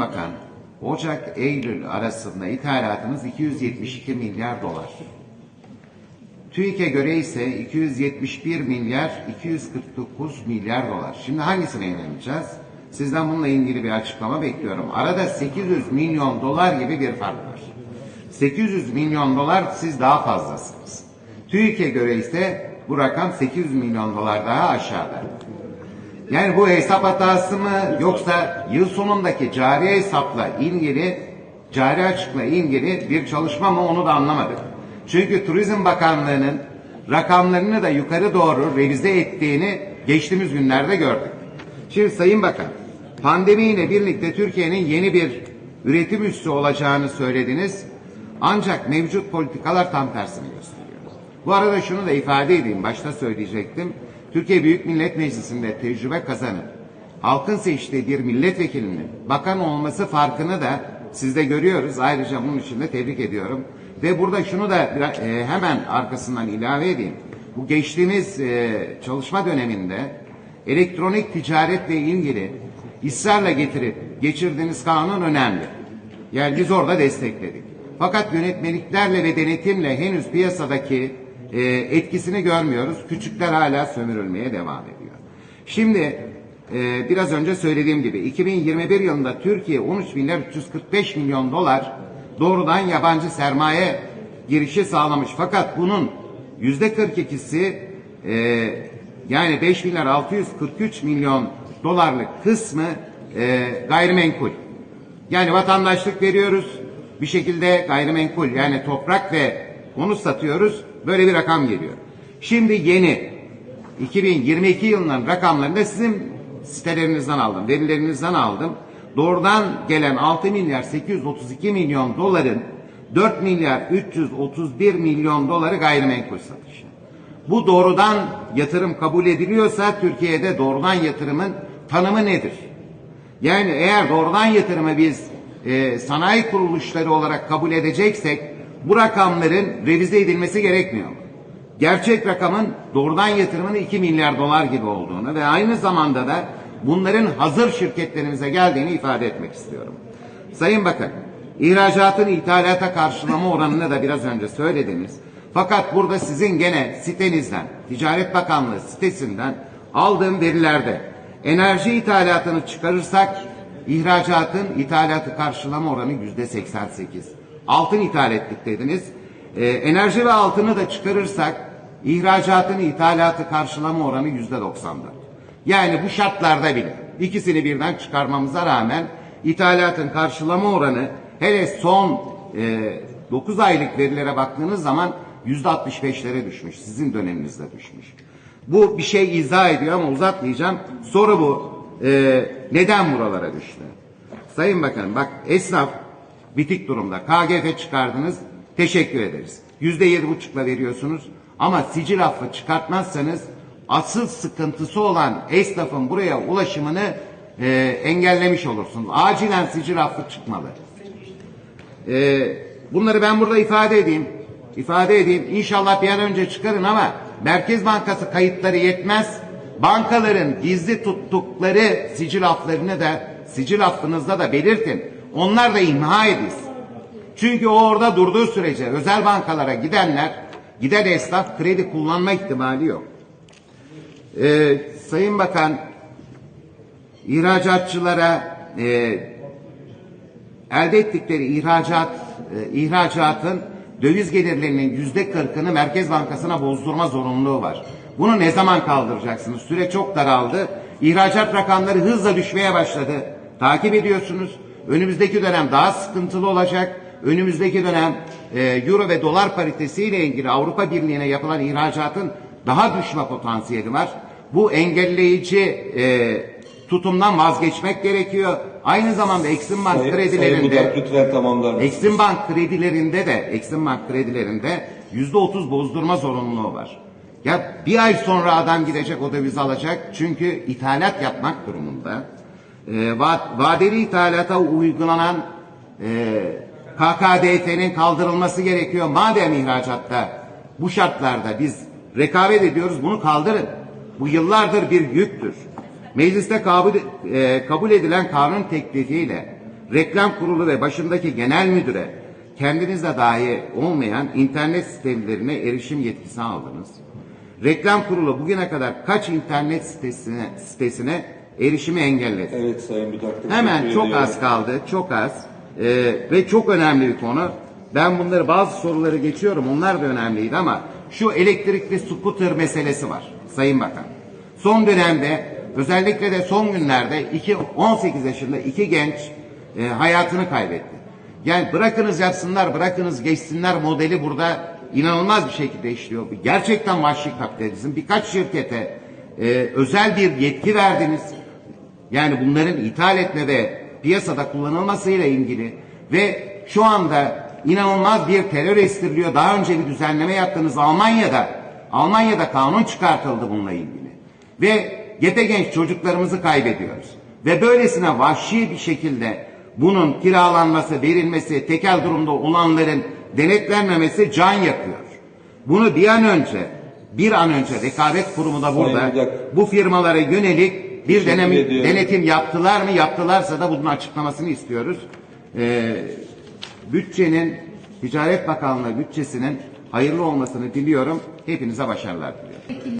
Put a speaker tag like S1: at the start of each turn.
S1: Bakan, Ocak-Eylül arasında ithalatımız 272 milyar dolar. TÜİK'e göre ise 271 milyar 249 milyar dolar. Şimdi hangisine inanacağız? Sizden bununla ilgili bir açıklama bekliyorum. Arada 800 milyon dolar gibi bir fark var. 800 milyon dolar siz daha fazlasınız. TÜİK'e göre ise bu rakam 800 milyon dolar daha aşağıda. Yani bu hesap hatası mı yoksa yıl sonundaki cari hesapla ilgili cari açıkla ilgili bir çalışma mı onu da anlamadık. Çünkü Turizm Bakanlığı'nın rakamlarını da yukarı doğru revize ettiğini geçtiğimiz günlerde gördük. Şimdi Sayın Bakan, pandemiyle birlikte Türkiye'nin yeni bir üretim üssü olacağını söylediniz. Ancak mevcut politikalar tam tersini gösteriyor. Bu arada şunu da ifade edeyim, başta söyleyecektim. Türkiye Büyük Millet Meclisi'nde tecrübe kazanıp halkın seçtiği bir milletvekilinin bakan olması farkını da sizde görüyoruz. Ayrıca bunun için de tebrik ediyorum. Ve burada şunu da e, hemen arkasından ilave edeyim. Bu geçtiğimiz e, çalışma döneminde elektronik ticaretle ilgili ısrarla getirip geçirdiğiniz kanun önemli. Yani biz orada destekledik. Fakat yönetmeliklerle ve denetimle henüz piyasadaki e, etkisini görmüyoruz. Küçükler hala sömürülmeye devam ediyor. Şimdi e, biraz önce söylediğim gibi 2021 yılında Türkiye 13 milyar 345 milyon dolar doğrudan yabancı sermaye girişi sağlamış. Fakat bunun yüzde 42'si e, yani 5 milyar 643 milyon dolarlık kısmı e, gayrimenkul. Yani vatandaşlık veriyoruz. Bir şekilde gayrimenkul yani toprak ve konut satıyoruz. Böyle bir rakam geliyor. Şimdi yeni 2022 yılının rakamlarını sizin sitelerinizden aldım, verilerinizden aldım. Doğrudan gelen 6 milyar 832 milyon doların 4 milyar 331 milyon doları gayrimenkul satışı. Bu doğrudan yatırım kabul ediliyorsa Türkiye'de doğrudan yatırımın tanımı nedir? Yani eğer doğrudan yatırımı biz e, sanayi kuruluşları olarak kabul edeceksek bu rakamların revize edilmesi gerekmiyor mu? Gerçek rakamın doğrudan yatırımın 2 milyar dolar gibi olduğunu ve aynı zamanda da bunların hazır şirketlerimize geldiğini ifade etmek istiyorum. Sayın Bakan, ihracatın ithalata karşılama oranını da biraz önce söylediniz. Fakat burada sizin gene sitenizden, Ticaret Bakanlığı sitesinden aldığım verilerde enerji ithalatını çıkarırsak ihracatın ithalatı karşılama oranı yüzde 88. Altın ithal ettik dediniz. Ee, enerji ve altını da çıkarırsak ihracatın ithalatı karşılama oranı yüzde 94. Yani bu şartlarda bile ikisini birden çıkarmamıza rağmen ithalatın karşılama oranı hele son e, 9 aylık verilere baktığınız zaman yüzde 65'lere düşmüş. Sizin döneminizde düşmüş. Bu bir şey izah ediyor ama uzatmayacağım. Soru bu. Ee, neden buralara düştü? Sayın Bakanım bak esnaf bitik durumda. KGF çıkardınız. Teşekkür ederiz. Yüzde yedi buçukla veriyorsunuz. Ama sicil affı çıkartmazsanız asıl sıkıntısı olan esnafın buraya ulaşımını e, engellemiş olursunuz. Acilen sicil affı çıkmalı. Ee, bunları ben burada ifade edeyim. İfade edeyim. İnşallah bir an önce çıkarın ama Merkez Bankası kayıtları yetmez. Bankaların gizli tuttukları sicil afflarını da sicil affınızda da belirtin. Onlar da imha edilsin. Çünkü o orada durduğu sürece özel bankalara gidenler, giden esnaf kredi kullanma ihtimali yok. Ee, Sayın Bakan, ihracatçılara e, elde ettikleri ihracat e, ihracatın döviz gelirlerinin yüzde kırkını Merkez Bankası'na bozdurma zorunluluğu var. Bunu ne zaman kaldıracaksınız? Süre çok daraldı. İhracat rakamları hızla düşmeye başladı. Takip ediyorsunuz. Önümüzdeki dönem daha sıkıntılı olacak. Önümüzdeki dönem e, euro ve dolar paritesiyle ilgili Avrupa Birliği'ne yapılan ihracatın daha düşme potansiyeli var. Bu engelleyici e, tutumdan vazgeçmek gerekiyor. Aynı zamanda Exim Bank
S2: Sayın-
S1: kredilerinde
S2: Sayın Budak lütfen tamamlar mısınız?
S1: Exim Bank kredilerinde de Exim Bank kredilerinde yüzde otuz bozdurma zorunluluğu var. Ya bir ay sonra adam gidecek o dövizi alacak çünkü ithalat yapmak durumunda. Ee, va- vadeli ithalata uygulanan e, KKDF'nin kaldırılması gerekiyor. Madem ihracatta bu şartlarda biz rekabet ediyoruz bunu kaldırın. Bu yıllardır bir yüktür. Mecliste kabul, e, kabul edilen kanun teklifiyle reklam kurulu ve başındaki genel müdüre kendinizde dahi olmayan internet sitelerine erişim yetkisi aldınız. Reklam kurulu bugüne kadar kaç internet sitesine, sitesine erişimi engelledi?
S2: Evet Sayın Müdahale.
S1: Hemen çok az kaldı, çok az Ee, ve çok önemli bir konu. Ben bunları bazı soruları geçiyorum, onlar da önemliydi ama şu elektrikli scooter meselesi var Sayın Bakan. Son dönemde özellikle de son günlerde iki, 18 yaşında iki genç e, hayatını kaybetti. Yani bırakınız yapsınlar, bırakınız geçsinler modeli burada inanılmaz bir şekilde işliyor. Gerçekten vahşi kapitalizm. Birkaç şirkete e, özel bir yetki verdiniz. Yani bunların ithal etme ve piyasada kullanılmasıyla ilgili ve şu anda inanılmaz bir terör estiriliyor. Daha önce bir düzenleme yaptınız Almanya'da. Almanya'da kanun çıkartıldı bununla ilgili. Ve gete genç çocuklarımızı kaybediyoruz. Ve böylesine vahşi bir şekilde bunun kiralanması, verilmesi, tekel durumda olanların denetlenmemesi can yakıyor. Bunu bir an önce, bir an önce rekabet kurumu da burada bu firmalara yönelik bir
S2: Teşekkür
S1: denem,
S2: ediyorum.
S1: denetim yaptılar mı? Yaptılarsa da bunun açıklamasını istiyoruz. Ee, bütçenin, Ticaret Bakanlığı bütçesinin hayırlı olmasını diliyorum. Hepinize başarılar diliyorum.